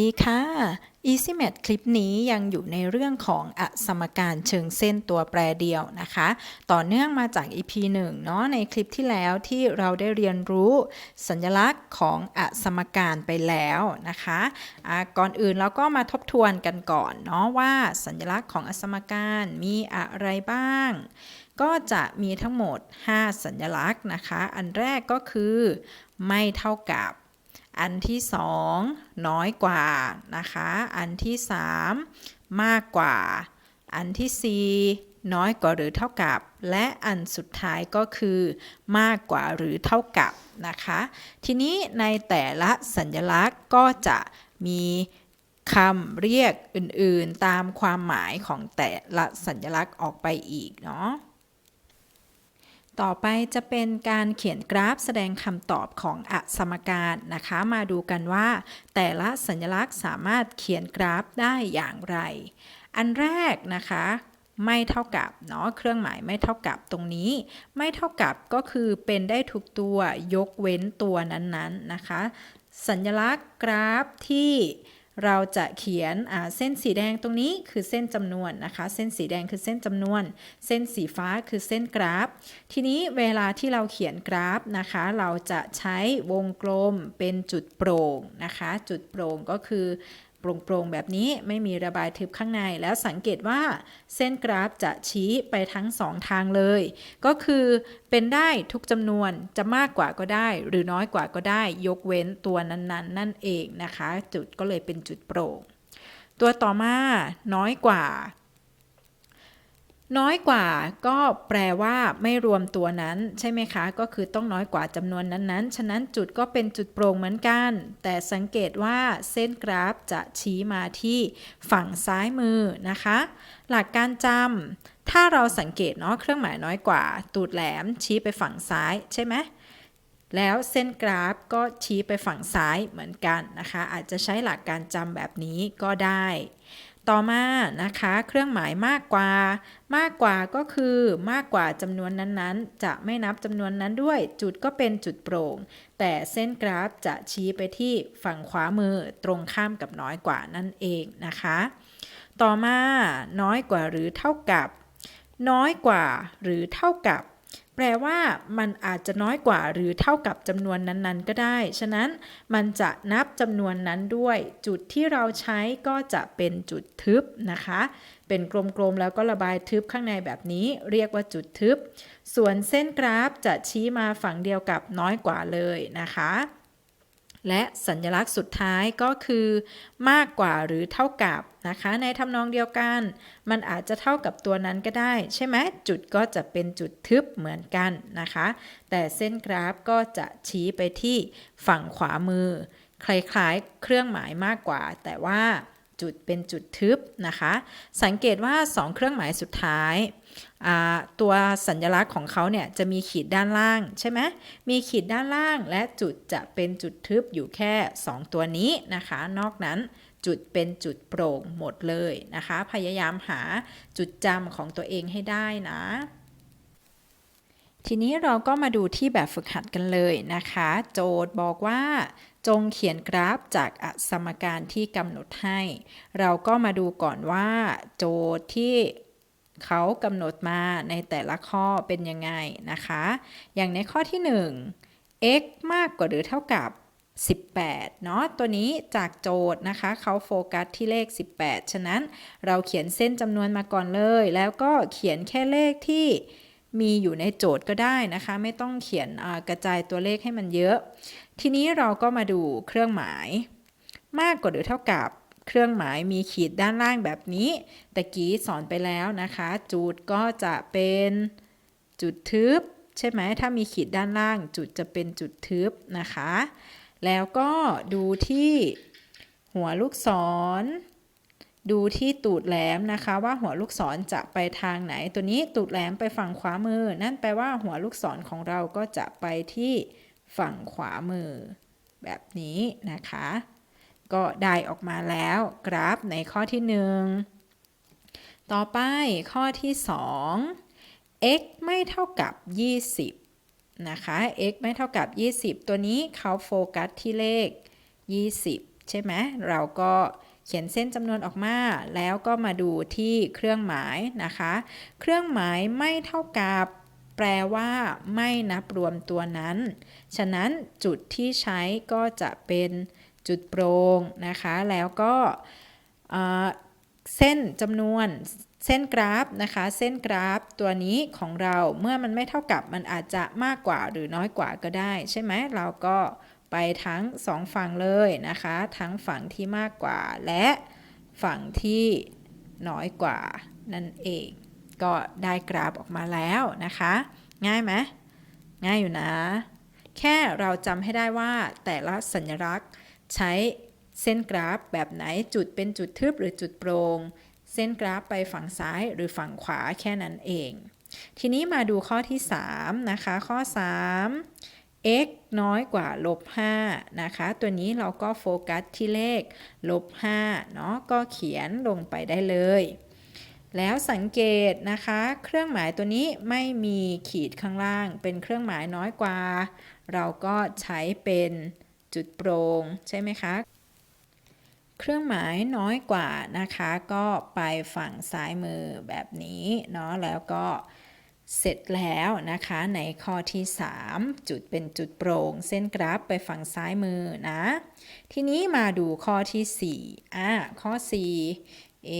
ดีค่ะ EasyMath คลิปนี้ยังอยู่ในเรื่องของอสมการเชิงเส้นตัวแปรเดียวนะคะ ต่อเนื่องมาจาก EP 1 เนาะในคลิปที่แล้วที่เราได้เรียนรู้สัญลักษณ์ของอสมการไปแล้วนะคะะก่อนอื่นเราก็มาทบทวนกันก่อนเนาะว่าสัญลักษณ์ของอสมการมีอะไรบ้าง ก็จะมีทั้งหมด 5 สัญลักษณ์นะคะ อันแรกก็คือไม่เท่ากับ อันที่ 2 น้อยกว่านะคะ อันที่ 3 มากกว่า อันที่ 4 น้อยกว่าหรือเท่ากับ และอันสุดท้ายก็คือ มากกว่าหรือเท่ากับนะคะ ทีนี้ในแต่ละสัญลักษณ์ก็จะมีคำเรียกอื่นๆตามความหมายของแต่ละสัญลักษณ์ออกไปอีกเนาะ ต่อไปจะเป็นการเขียนกราฟแสดงคำตอบของอสมการนะคะ มาดูกันว่า แต่ละสัญลักษณ์สามารถเขียนกราฟได้อย่างไร อันแรกนะคะไม่เท่ากับเนาะเครื่องหมายไม่เท่ากับตรงนี้ ไม่เท่ากับก็คือเป็นได้ทุกตัวยกเว้นตัวนั้นๆนนนะคะ สัญลักษณ์กราฟที่ เราจะเขียนเส้นสีแดงตรงนี้คือเส้นจำนวนนะคะ เส้นสีแดงคือเส้นจำนวน เส้นสีฟ้าคือเส้นกราฟ ทีนี้เวลาที่เราเขียนกราฟนะคะ เราจะใช้วงกลมเป็นจุดโปร่งนะคะ จุดโปร่งก็คือ โปร่งๆแบบนี้ไม่มีระบายทึบข้างในแล้วสังเกตว่าเส้นกราฟจะชี้ไปทั้งสองทางเลย ก็คือเป็นได้ทุกจำนวนจะมากกว่าก็ได้ หรือน้อยกว่าก็ได้ ยกเว้นตัวนั้นๆ นั่นเองนะคะ จุดก็เลยเป็นจุดโปร่ง ตัวต่อมาน้อยกว่า น้อยกว่าก็แปลว่าไม่รวมตัวนั้น ใช่ไหมคะ ก็คือต้องน้อยกว่าจำนวนนั้นๆ ฉะนั้นจุดก็เป็นจุดโปร่งเหมือนกัน แต่สังเกตว่าเส้นกราฟจะชี้มาที่ฝั่งซ้ายมือนะคะ หลักการจำถ้าเราสังเกตเนาะเครื่องหมายน้อยกว่า ตูดแหลมชี้ไปฝั่งซ้ายใช่ไหมแล้วเส้นกราฟก็ชี้ไปฝั่งซ้ายเหมือนกันนะคะ อาจจะใช้หลักการจำแบบนี้ก็ได้ ต่อมานะคะ เครื่องหมายมากกว่า มากกว่าก็คือมากกว่าจำนวนนั้นๆ จะไม่นับจำนวนนั้นด้วย จุดก็เป็นจุดโปร่ง แต่เส้นกราฟจะชี้ไปที่ฝั่งขวามือตรงข้ามกับน้อยกว่านั่นเองนะคะ ต่อมาน้อยกว่าหรือเท่ากับ น้อยกว่าหรือเท่ากับ แปลว่ามันอาจจะน้อยกว่าหรือเท่ากับจำนวนนั้นๆ ก็ได้ ฉะนั้นมันจะนับจำนวนนั้นด้วย จุดที่เราใช้ก็จะเป็นจุดทึบนะคะ เป็นกลมๆแล้วก็ระบายทึบข้างในแบบนี้เรียกว่าจุดทึบ ส่วนเส้นกราฟจะชี้มาฝั่งเดียวกับน้อยกว่าเลยนะคะ และสัญลักษณ์สุดท้ายก็คือมากกว่าหรือเท่ากับนะคะ ในทำนองเดียวกัน มันอาจจะเท่ากับตัวนั้นก็ได้ ใช่ไหมจุดก็จะเป็นจุดทึบเหมือนกันนะคะ แต่เส้นกราฟก็จะชี้ไปที่ฝั่งขวามือ คล้ายๆ เครื่องหมายมากกว่า แต่ว่าจุดเป็นจุดทึบนะคะ สังเกตว่า 2 เครื่องหมายสุดท้าย ตัวสัญลักษณ์ของเขาเนี่ยจะมีขีดด้านล่างใช่ไหมมีขีดด้านล่างและจุดจะเป็นจุดทึบอยู่แค่ 2 ตัวนี้นะคะ นอกนั้นจุดเป็นจุดโปร่งหมดเลยนะคะ พยายามหาจุดจำของตัวเองให้ได้นะทีนี้เราก็มาดูที่แบบฝึกหัดกันเลยนะคะ โจทย์บอกว่า จงเขียนกราฟจากสมการที่กำหนดให้ เราก็มาดูก่อนว่า โจทย์ที่ เขากำหนดมาในแต่ละข้อเป็นยังไงนะคะ อย่างในข้อที่ 1 x มากกว่าหรือเท่ากับ 18 เนาะตัวนี้จากโจทย์นะคะเขาโฟกัสที่เลข 18 ฉะนั้นเราเขียนเส้นจำนวนมาก่อนเลย แล้วก็เขียนแค่เลขที่มีอยู่ในโจทย์ก็ได้นะคะ ไม่ต้องเขียนกระจายตัวเลขให้มันเยอะ ทีนี้เราก็มาดูเครื่องหมาย มากกว่าหรือเท่ากับ เครื่องหมายมีขีดด้านล่างแบบนี้ตะกี้สอนไปแล้วนะคะ จุดก็จะเป็นจุดทึบ ใช่ไหมถ้ามีขีดด้านล่าง จุดจะเป็นจุดทึบนะคะ แล้วก็ดูที่หัวลูกศร ดูที่ตูดแหลมนะคะว่าหัวลูกศรจะไปทางไหน ตัวนี้ตูดแหลมไปฝั่งขวามือ นั่นแปลว่าหัวลูกศรของเราก็จะไปที่ฝั่งขวามือ แบบนี้นะคะ ก็ได้ออกมาแล้วกราฟในข้อที่ 1 ต่อไปข้อที่ 2 x ไม่เท่ากับ 20 นะคะ x ไม่เท่ากับ 20 ตัวนี้เขาโฟกัสที่เลข 20 ใช่ไหมเราก็เขียนเส้นจำนวนออกมา แล้วก็มาดูที่เครื่องหมายนะคะ เครื่องหมายไม่เท่ากับแปลว่าไม่นับรวมตัวนั้น ฉะนั้นจุดที่ใช้ก็จะเป็น จุดโปรงนะคะ แล้วก็เเส้นจำนวนเส้นกราฟนะคะ เส้นกราฟตัวนี้ของเราเมื่อมันไม่เท่ากับมันอาจจะมากกว่าหรือน้อยกว่าก็ได้ ใช่ไหมเราก็ไปทั้งสองฝั่งเลยนะคะ ทั้งฝั่งที่มากกว่า และฝั่งที่น้อยกว่านั่นเอง ก็ได้กราฟออกมาแล้วนะคะ ง่ายไหมง่ายอยู่นะ แค่เราจำให้ได้ว่าแต่ละสัญลักษณ์ ใช้เส้นกราฟแบบไหนจุดเป็นจุดทึบหรือจุดโปร่งเส้นกราฟไปฝั่งซ้ายหรือฝั่งขวาแค่นั้นเอง ทีนี้มาดูข้อที่ 3 นะคะ ข้อ 3 x น้อยกว่าลบ5นะคะ ตัวนี้เราก็โฟกัสที่เลขลบ5เนาะก็เขียนลงไปได้เลย แล้วสังเกตนะคะ เครื่องหมายตัวนี้ไม่มีขีดข้างล่าง เป็นเครื่องหมายน้อยกว่า เราก็ใช้เป็น จุดโปรงใช่ไหมคะ เครื่องหมายน้อยกว่านะคะ ก็ไปฝั่งซ้ายมือแบบนี้เนาะแล้วก็เสร็จแล้วนะคะในข้อที่ 3 จุดเป็นจุดโปร่ง เส้นกราฟไปฝั่งซ้ายมือนะ ทีนี้มาดูข้อที่4อะข้อ 4 เอ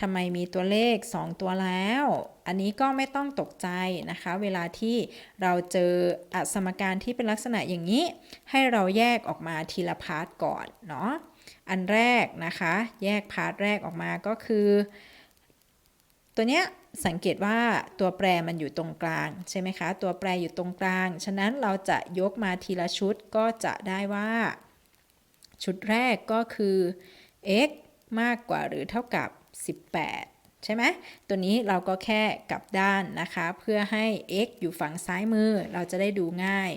ทำไมมีตัวเลข 2 ตัวแล้ว อันนี้ก็ไม่ต้องตกใจนะคะ เวลาที่เราเจออสมการที่เป็นลักษณะอย่างนี้ ให้เราแยกออกมาทีละพาร์ทก่อนเนาะ อันแรกนะคะ แยกพาร์ทแรกออกมาก็คือ ตัวเนี้ยสังเกตว่าตัวแปรมันอยู่ตรงกลางใช่ไหมคะ ตัวแปรอยู่ตรงกลาง ฉะนั้นเราจะยกมาทีละชุดก็จะได้ว่า ชุดแรกก็คือ x มากกว่าหรือเท่ากับ 18 ใช่ไหมตัวนี้เราก็แค่กลับด้านนะคะ เพื่อให้ x อยู่ฝั่งซ้ายมือเราจะได้ดูง่าย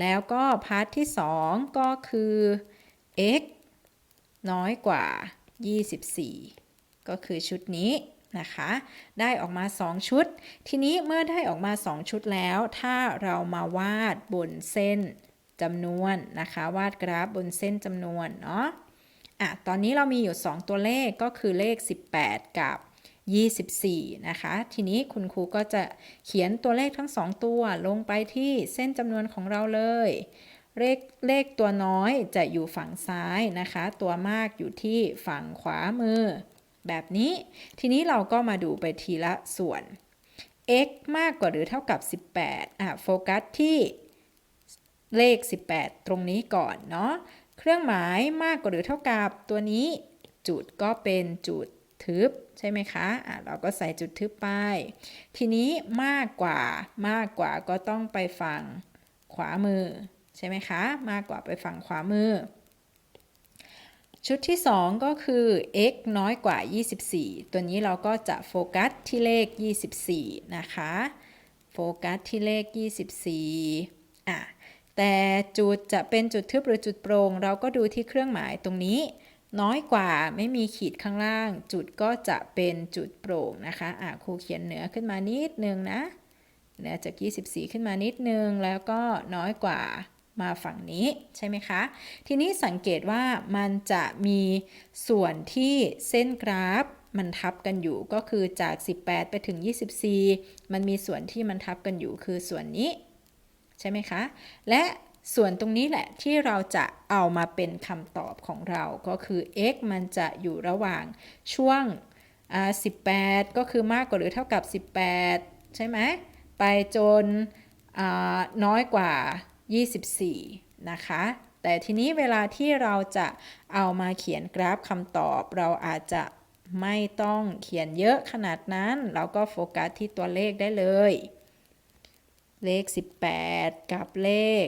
แล้วก็พาร์ทที่ 2 ก็คือ x น้อยกว่า 24 ก็คือชุดนี้นะคะ ได้ออกมา 2 ชุด ทีนี้เมื่อได้ออกมา 2 ชุดแล้ว ถ้าเรามาวาดบนเส้นจำนวนนะคะ วาดกราฟบนเส้นจำนวนเนาะ อะตอนนี้เรามีอยู่ 2 ตัวเลขก็คือเลข 18 กับ 24 นะคะ ทีนี้คุณครูก็จะเขียนตัวเลขทั้ง 2 ตัวลงไปที่เส้นจำนวนของเราเลย เลขเลขตัวน้อยจะอยู่ฝั่งซ้ายนะคะ ตัวมากอยู่ที่ฝั่งขวามือ แบบนี้ ทีนี้เราก็มาดูไปทีละส่วน x มากกว่าหรือเท่ากับ 18 อะ โฟกัสที่เลข 18 ตรงนี้ก่อนเนาะ เครื่องหมายมากกว่าหรือเท่ากับตัวนี้ จุดก็เป็นจุดทึบใช่ไหมคะอะเราก็ใส่จุดทึบไป ทีนี้มากกว่ามากกว่าก็ต้องไปฝั่งขวามือใช่ไหมคะ มากกว่าไปฝั่งขวามือ ชุดที่ 2 ก็คือ x น้อยกว่า 24 ตัวนี้เราก็จะโฟกัสที่เลข 24 นะคะ โฟกัสที่เลข 24 อะ แต่จุดจะเป็นจุดทึบหรือจุดโปร่ง เราก็ดูที่เครื่องหมายตรงนี้ น้อยกว่าไม่มีขีดข้างล่าง จุดก็จะเป็นจุดโปร่งนะคะอะครูเขียนเหนือขึ้นมานิดนึงนะเหนือจาก 24 ขึ้นมานิดนึง แล้วก็น้อยกว่ามาฝั่งนี้ใช่ไหมคะ ทีนี้สังเกตว่ามันจะมีส่วนที่เส้นกราฟมันทับกันอยู่ก็คือจาก 18 ไปถึง 24 มันมีส่วนที่มันทับกันอยู่คือส่วนนี้ ใช่ไหมคะ และส่วนตรงนี้แหละที่เราจะเอามาเป็นคำตอบของเราก็คือ x มันจะอยู่ระหว่างช่วง 18 ก็คือมากกว่าหรือเท่ากับ 18 ใช่ไหม ไปจนน้อยกว่า 24 นะคะ แต่ทีนี้เวลาที่เราจะเอามาเขียนกราฟคำตอบ เราอาจจะไม่ต้องเขียนเยอะขนาดนั้น เราก็โฟกัสที่ตัวเลขได้เลย เลข 18 กับเลข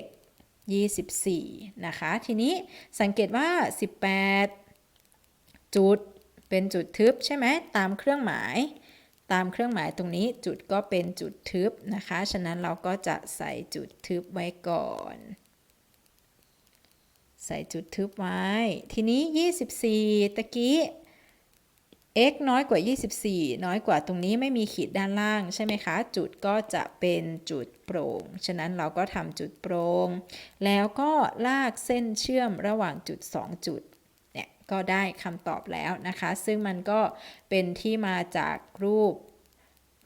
24 นะคะ ทีนี้สังเกตว่า 18 จุดเป็นจุดทึบใช่ไหมตามเครื่องหมาย ตามเครื่องหมายตรงนี้จุดก็เป็นจุดทึบนะคะ ฉะนั้นเราก็จะใส่จุดทึบไว้ก่อน ใส่จุดทึบไว้ ทีนี้ 24 ตะกี้ x น้อยกว่า 24 น้อยกว่าตรงนี้ไม่มีขีดด้านล่างใช่ไหมคะ จุดก็จะเป็นจุดโปร่ง ฉะนั้นเราก็ทำจุดโปร่ง แล้วก็ลากเส้นเชื่อมระหว่างจุด 2 จุด เนี่ย ก็ได้คำตอบแล้วนะคะ ซึ่งมันก็เป็นที่มาจากรูป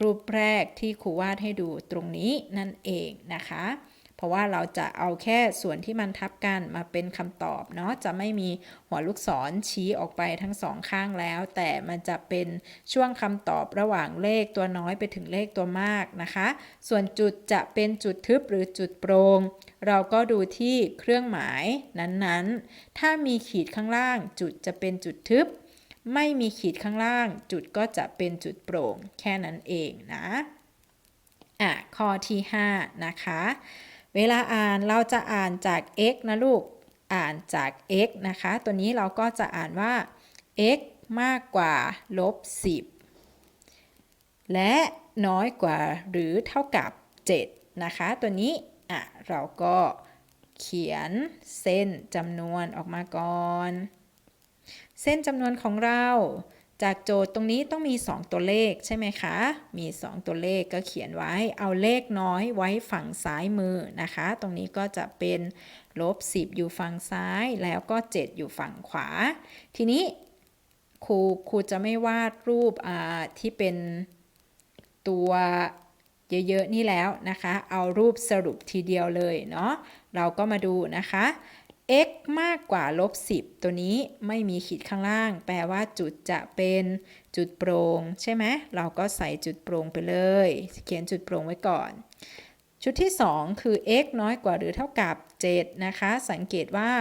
รูปแรกที่ครูวาดให้ดูตรงนี้นั่นเองนะคะ เพราะว่าเราจะเอาแค่ส่วนที่มันทับกันมาเป็นคำตอบเนาะจะไม่มีหัวลูกศรชี้ออกไปทั้งสองข้างแล้ว แต่มันจะเป็นช่วงคำตอบระหว่างเลขตัวน้อยไปถึงเลขตัวมากนะคะ ส่วนจุดจะเป็นจุดทึบหรือจุดโปร่งเราก็ดูที่เครื่องหมายนั้นๆ ถ้ามีขีดข้างล่าง จุดจะเป็นจุดทึบ ไม่มีขีดข้างล่าง จุดก็จะเป็นจุดโปร่ง แค่นั้นเองนะอะข้อที่ 5 นะคะ เวลาอ่านเราจะอ่านจาก x นะลูก อ่านจาก x นะคะ ตัวนี้เราก็จะอ่านว่า x มากกว่าลบ10 และน้อยกว่าหรือเท่ากับ 7 นะคะ ตัวนี้อะเราก็เขียนเส้นจำนวนออกมาก่อน เส้นจำนวนของเรา จากโจทย์ตรงนี้ต้องมี 2 ตัวเลขใช่ไหมคะ มี 2 ตัวเลขก็เขียนไว้ เอาเลขน้อยไว้ฝั่งซ้ายมือนะคะ ตรงนี้ก็จะเป็นลบ 10 อยู่ฝั่งซ้าย แล้วก็ 7 อยู่ฝั่งขวา ทีนี้ครูครูจะไม่วาดรูปที่เป็นตัวเยอะ ๆ นี่แล้วนะคะ เอารูปสรุปทีเดียวเลยเนาะ เราก็มาดูนะคะ x มากกว่าลบ10 ตัวนี้ไม่มีขีดข้างล่าง แปลว่าจุดจะเป็นจุดโปร่งใช่ไหมเราก็ใส่จุดโปร่งไปเลย เขียนจุดโปร่งไว้ก่อน ชุดที่ 2 คือ x น้อยกว่าหรือเท่ากับ 7 นะคะ สังเกตว่า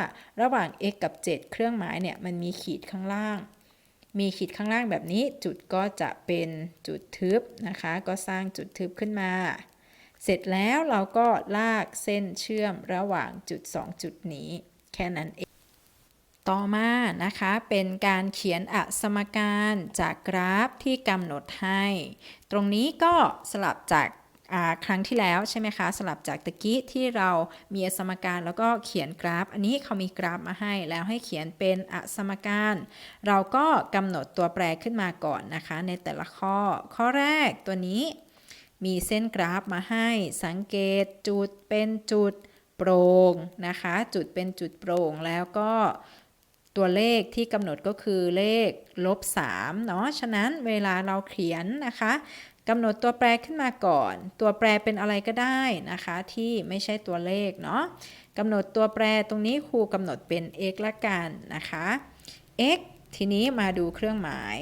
ระหว่าง x กับ 7 เครื่องหมายเนี่ยมันมีขีดข้างล่าง มีขีดข้างล่างแบบนี้ จุดก็จะเป็นจุดทึบนะคะ ก็สร้างจุดทึบขึ้นมาเสร็จแล้วเราก็ลากเส้นเชื่อมระหว่างจุด 2 จุดนี้ แค่นั้นเอง ต่อมานะคะเป็นการเขียนอสมการจากกราฟที่กำหนดให้ ตรงนี้ก็สลับจากครั้งที่แล้วใช่ไหมคะสลับจากตะกี้ที่เรามีอสมการแล้วก็เขียนกราฟ อันนี้เขามีกราฟมาให้ แล้วให้เขียนเป็นอสมการ เราก็กำหนดตัวแปรขึ้นมาก่อนนะคะ ในแต่ละข้อ ข้อแรกตัวนี้มีเส้นกราฟมาให้ สังเกตจุดเป็นจุด โปร่งนะคะ จุดเป็นจุดโปร่งแล้วก็ตัวเลขที่กำหนดก็คือเลขลบ3เนาะ ฉะนั้นเวลาเราเขียนนะคะกำหนดตัวแปรขึ้นมาก่อน ตัวแปรเป็นอะไรก็ได้นะคะ ที่ไม่ใช่ตัวเลขเนาะกำหนดตัวแปรตรงนี้ครูกำหนดเป็น x ละกันนะคะ x ทีนี้มาดูเครื่องหมาย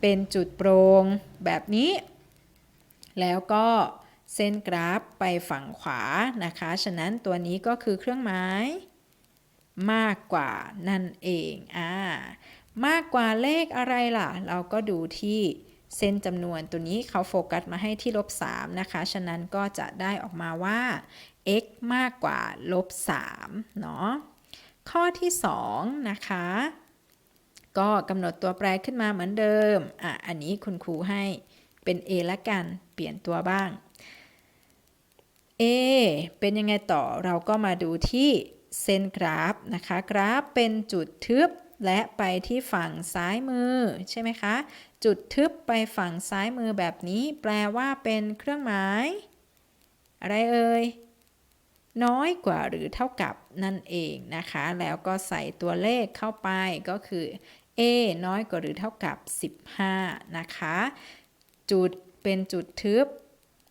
เป็นจุดโปร่งแบบนี้ แล้วก็ เส้นกราฟไปฝั่งขวานะคะ ฉะนั้นตัวนี้ก็คือเครื่องหมายมากกว่านั่นเองอ่ามากกว่าเลขอะไรล่ะ เราก็ดูที่เส้นจำนวนตัวนี้เขาโฟกัสมาให้ที่ลบ3นะคะ ฉะนั้นก็จะได้ออกมาว่า x มากกว่าลบ3เนาะ ข้อที่ 2 นะคะ ก็กำหนดตัวแปรขึ้นมาเหมือนเดิม อะ อันนี้คุณครูให้เป็น a ละกัน เปลี่ยนตัวบ้าง a เป็นยังไงต่อเราก็มาดูที่เส้นกราฟนะคะ กราฟเป็นจุดทึบและไปที่ฝั่งซ้ายมือใช่ไหมคะ จุดทึบไปฝั่งซ้ายมือแบบนี้ แปลว่าเป็นเครื่องหมาย อะไรเอ่ยน้อยกว่าหรือเท่ากับนั่นเองนะคะ แล้วก็ใส่ตัวเลขเข้าไปก็คือ a น้อยกว่าหรือเท่ากับ 15 นะคะ จุดเป็นจุดทึบ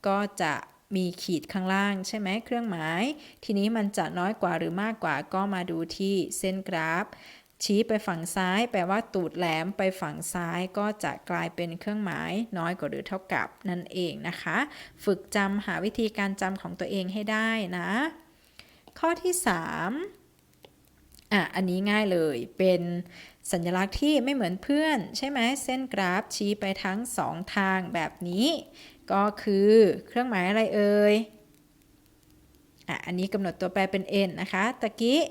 ก็จะ มีขีดข้างล่างใช่ไหมเครื่องหมาย ทีนี้มันจะน้อยกว่าหรือมากกว่าก็มาดูที่เส้นกราฟ ชี้ไปฝั่งซ้าย แปลว่าตูดแหลมไปฝั่งซ้ายก็จะกลายเป็นเครื่องหมาย น้อยกว่าหรือเท่ากับนั่นเองนะคะ ฝึกจำหาวิธีการจำของตัวเองให้ได้นะ ข้อที่3อะ อันนี้ง่ายเลย เป็นสัญลักษณ์ที่ไม่เหมือนเพื่อน ใช่ไหม เส้นกราฟชี้ไปทั้ง 2 ทางแบบนี้ ก็คือเครื่องหมายอะไรเอ่ยอะอันนี้กำหนดตัวแปรเป็น n นะคะตะกี้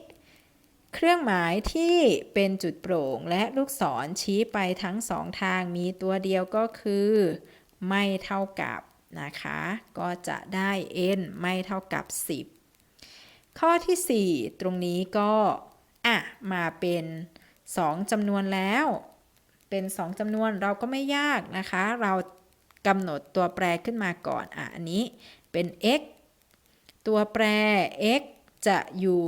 เครื่องหมายที่เป็นจุดโปร่งและลูกศรชี้ไปทั้งสองทางมีตัวเดียวก็คือ ไม่เท่ากับนะคะ ก็จะได้ n ไม่เท่ากับ 10 ข้อที่ 4 ตรงนี้ก็อะมาเป็น 2จำนวนแล้ว เป็น 2จำนวนเราก็ไม่ยากนะคะ เรา กำหนดตัวแปรขึ้นมาก่อนอะอันนี้เป็น x ตัวแปร x จะอยู่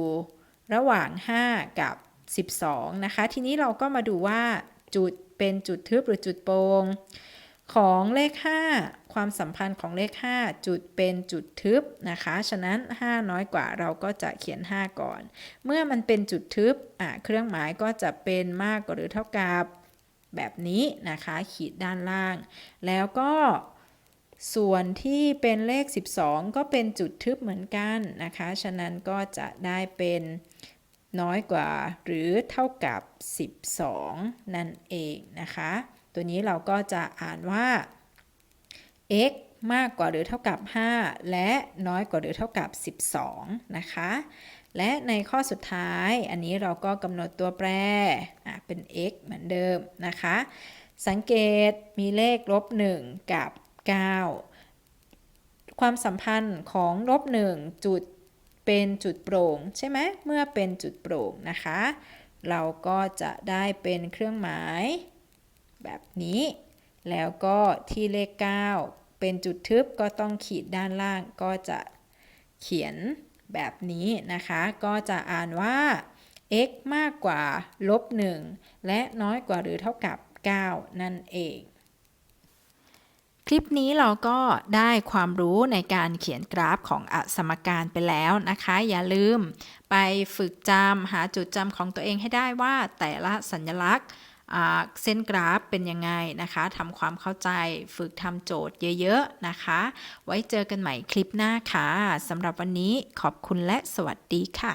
ระหว่าง 5 กับ 12 นะคะ ทีนี้เราก็มาดูว่าจุดเป็นจุดทึบหรือจุดโปร่งของเลข 5 ความสัมพันธ์ของเลข 5 จุดเป็นจุดทึบนะคะ ฉะนั้น 5 น้อยกว่าเราก็จะเขียน 5 ก่อน เมื่อมันเป็นจุดทึบอะเครื่องหมายก็จะเป็นมากกว่าหรือเท่ากับ แบบนี้นะคะขีดด้านล่าง แล้วก็ส่วนที่เป็นเลข 12 ก็เป็นจุดทึบเหมือนกันนะคะ ฉะนั้นก็จะได้เป็นน้อยกว่าหรือเท่ากับ 12 นั่นเองนะคะ ตัวนี้เราก็จะอ่านว่า x มากกว่าหรือเท่ากับ 5 และน้อยกว่าหรือเท่ากับ 12 นะคะ และในข้อสุดท้ายอันนี้เราก็กำหนดตัวแปร เป็น x เหมือนเดิมนะคะ สังเกตมีเลขลบ1กับ 9 ความสัมพันธ์ของลบ1จุดเป็นจุดโปร่งใช่ไหมเมื่อเป็นจุดโปร่งนะคะ เราก็จะได้เป็นเครื่องหมาย แบบนี้ แล้วก็ที่เลข 9 เป็นจุดทึบก็ต้องขีดด้านล่างก็จะเขียนแบบนี้นะคะ ก็จะอ่านว่า x มากกว่าลบ1และน้อยกว่าหรือเท่ากับ 9 นั่นเอง คลิปนี้เราก็ได้ความรู้ในการเขียนกราฟของอสมการไปแล้วนะคะ อย่าลืมไปฝึกจำหาจุดจำของตัวเองให้ได้ว่าแต่ละสัญลักษณ์เส้นกราฟเป็นยังไงนะคะทำความเข้าใจฝึกทำโจทย์เยอะๆนะคะ ไว้เจอกันใหม่คลิปหน้าค่ะสำหรับวันนี้ขอบคุณและสวัสดีค่ะ